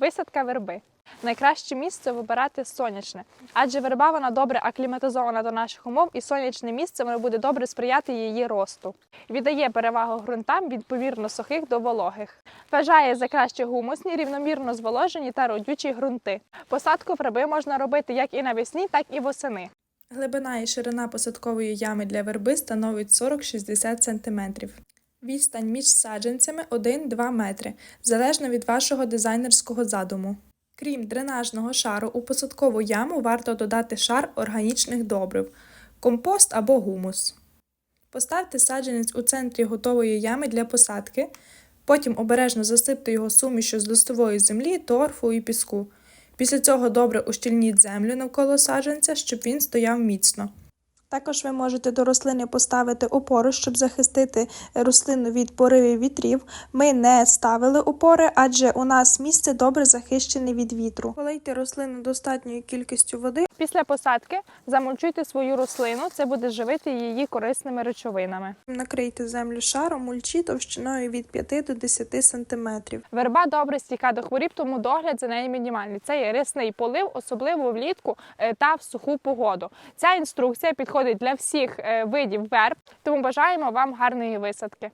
Висадка верби. Найкраще місце вибирати сонячне, адже верба вона добре акліматизована до наших умов, і сонячне місце воно буде добре сприяти її росту. Віддає перевагу ґрунтам від повірно сухих до вологих. Вважає за краще гумусні, рівномірно зволожені та родючі ґрунти. Посадку верби можна робити як і навесні, так і восени. Глибина і ширина посадкової ями для верби становить 40-60 см. Відстань між саджанцями 1-2 метри, залежно від вашого дизайнерського задуму. Крім дренажного шару, у посадкову яму варто додати шар органічних добрив, компост або гумус. Поставте саджанець у центрі готової ями для посадки, потім обережно засипте його сумішю з листової землі, торфу і піску. Після цього добре ущільніть землю навколо саджанця, щоб він стояв міцно. Також ви можете до рослини поставити опору, щоб захистити рослину від поривів вітрів. Ми не ставили опори, адже у нас місце добре захищене від вітру. Полийте рослину достатньою кількістю води. Після посадки замульчуйте свою рослину, це буде живити її корисними речовинами. Накрийте землю шаром мульчі товщиною від 5 до 10 см. Верба добре стійка до хворіб, тому догляд за нею мінімальний. Це є рясний полив, особливо влітку е, та в суху погоду. Ця інструкція підходить для всіх е, видів верб, тому бажаємо вам гарної висадки.